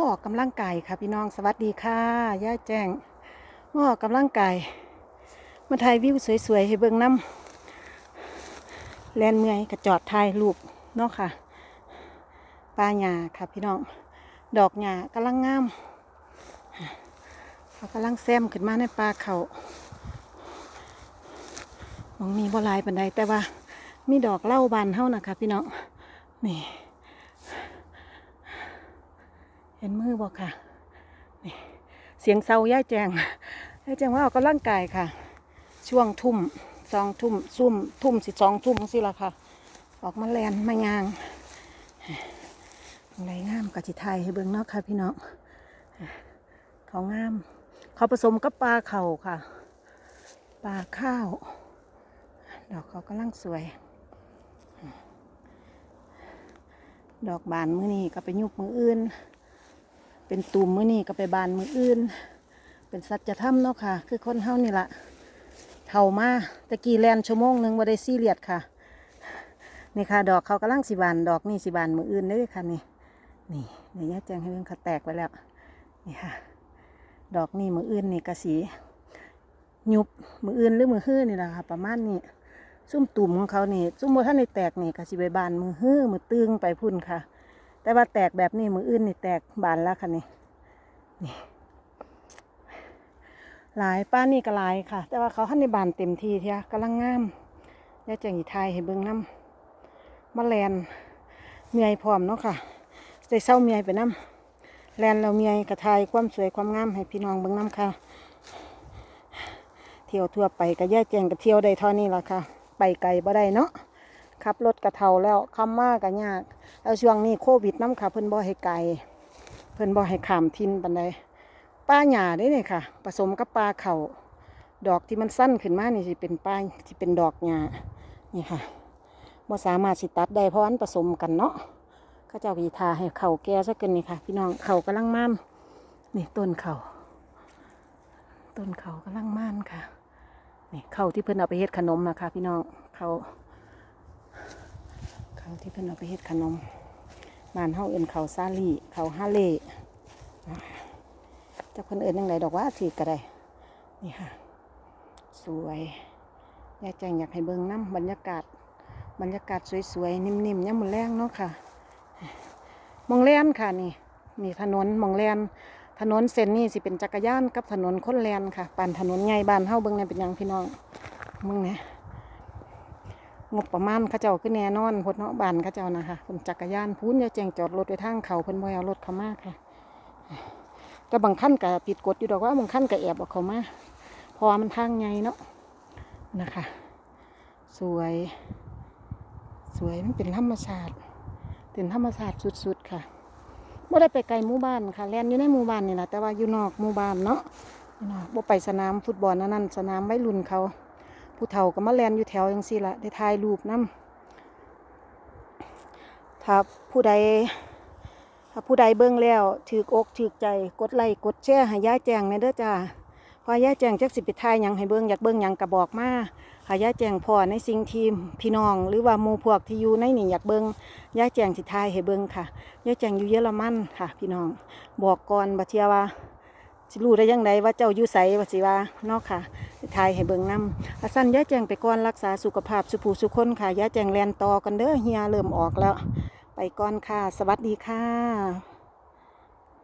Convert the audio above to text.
มาออกกำลังกายค่ะพี่น้องสวัสดีค่ะย่าแจ้งมาออกกำลังกายมาถ่ายวิวสวยๆให้เบิ่งน้ำแลนเมื่อยกระจอดถ่ายรูปเนาะค่ะปลาหญ้าค่ะพี่น้อง ดอกหญ้ากำลังงามเขากำลังแซมขึ้นมาในปลาเขามองมีบ่หลายปันใดแต่ว่ามีดอกเล้าบานเท่านะคะพี่น้องนี่ เห็นมือบอกค่ะนี่เสียงเซาย่าแจงย่าแจงว่าออกกำลังกายค่ะ ช่วงทุ่มสองทุ่มซุ่มทุ่มสิสองทุ่มสิละค่ะ ออกมาแลนมายางไรงามกับจิไทยให้เบิ่งนาะค่ะพี่น้องเขางาม เขาผสมกับปลาเข่าค่ะ ปลาข้าว ดอกเขากำลังสวย ดอกบานมือนี้ก็ไปยุบมืออื่น เป็นตุ่มมือนี่ก็ไปบานมืออื่น เป็นสัจธรรมเนาะค่ะ คือคนเฮานี่ละเท่ามาตะกี้แลนชั่วโมงหนึ่งบ่ได้ซี่เรียสค่ะนี่ค่ะ ดอกเขากำลังสิบานดอกนี่สิบานมืออื่นเด้ค่ะนี่นี่นี่ย่าแจ้งให้เบิ่องเขาแตกไปแล้วนี่ค่ะ ดอกนี่มืออื่นนี่กระสียุบมืออื่นหรือมือฮื้อนี่แหละค่ะ ประมาณนี้ซุ่มตุ่มของเขานี่ซุ่มโมท่านในแตกนี่กระสีใบบานมือฮื้อมือตึงไปพุ่นค่ะ แต่ว่าแตกแบบนี้มืออื่นนี่แตกบานแล้วค่ะนี่นี่หลายป้านี่ก็หลายค่ะ แต่ว่าเขาท่านในบานเต็มที่เทียกำลังงามยาจังอีไทยให้เบิ่งน้ำมาแลนเมียพร้อมเนาะค่ะใส่เศร้าเมียไปน้ำแลนเราเมียกระทายความสวยความงามให้พี่น้องเบิ่งน้ำค่ะ เที่ยวทั่วไปก็แย่แจงก็เที่ยวได้ท่านี้ละค่ะ ไปไกลบ่ได้เนาะ ขับรถกระเทาแล้วคำมากก็ยากแล้วช่วงนี้โควิดน้ำค่ะ เพิ่นบ่ให้ไกลเพิ่นบ่ให้ขามทินปันใดป้าหญ้าได้เนี่ยค่ะ ผสมกับปลาเขาดอกที่มันสั้นขึ้นมานี่สิเป็นป้ายที่เป็นดอกหญ้านี่ค่ะบ่สามารถสิตัดได้เพราะอันผสมกันเนาะเข้าเจ้ากีทาให้เข่าแก่ซะเกินนี่ค่ะ พี่น้องเข่ากำลังม่านนี่ต้นเข่าต้นเข่ากำลังม่านค่ะนี่เข่าที่เพิ่นเอาไปเฮ็ดขนมนะคะพี่น้องเข่า เขาที่เพิ่นเอาไปเฮ็ดขนมบ้านเฮาเอิ้นเขาซาลีเขาฮาเล่จะเพิ่นเอิ้นยังไงดอกว่าถือก็ได้ นี่ค่ะ สวยยายแจงอยากให้เบิ่งน้ำบรรยากาศ บรรยากาศสวยๆ นิ่มๆย่ำมือแรงเนาะค่ะ มองแลนค่ะนี่นี่ถนนมองแลนถนนเส้นนี้สิเป็นจักรยานกับถนนคนแลนค่ะปั่นถนนใหญ่บ้านเฮาเบิ่งเนี่ยเป็นยังพี่น้องมึงเนี่ย งบประมาณเขาเจ้าขึ้นแน่นอนพดเนาะบานเขาเจ้านะคะคนจักรยานพูนอย่าแจงจอดรถไว้ทางเขาเพิ่นบ่เอารถเข้ามาค่ะแต่บางขั้นก็ปิดกฎอยู่ดอกว่าบางขั้นก็แอบเอาเข้ามาพราะว่ามันทางใหญ่เนาะนะคะ สวย สวยมันเป็นธรรมชาติเป็นธรรมชาติสุดๆค่ะบ่ได้ไปไกลหมู่บ้านค่ะแล่นอยู่ในหมู่บ้านนี่แหละแต่ว่าอยู่นอกหมู่บ้านเนาะบ่ไปสนามฟุตบอลนั่นสนามวัยรุ่นเขา ผู้เฒ่าก็มาแลนอยู่แถวยังสี่ละได้ถ่ายรูปนํถ้าผู้ใดถ้าผู้ใดเบิ่งแล้วถือกอกถือใจกดไลค์กดแชร์ให้ย่าแจงในเด้อจ้าพอย่าแจงจักสิไปถ่ายหยังให้เบิ่งอยากเบิ่งหยังก็บอกมาห้ย่าแจงพอในสิ่งที่พี่น้อง หรือว่าหมู่พวกที่อยู่ในนี่อยากเบิ่งย่าแจงสิถ่ายให้เบิ่งค่ะย่าแจงอยู่เยอรมันค่ะ พี่น้อง บอกก่อนบ่เทียว่า สิรู้ได้ยังไงว่าเจ้าอยู่ไสว่าสิว่าเนาะค่ะทายให้เบิ่งนำอาสั้นย่าแจงไปก่อนรักษาสุขภาพสุภูสุคนค่ะย่าแจงแลนต่อกันเด้อเฮียเริ่มออกแล้ว ไปก่อนค่ะ สวัสดีค่ะ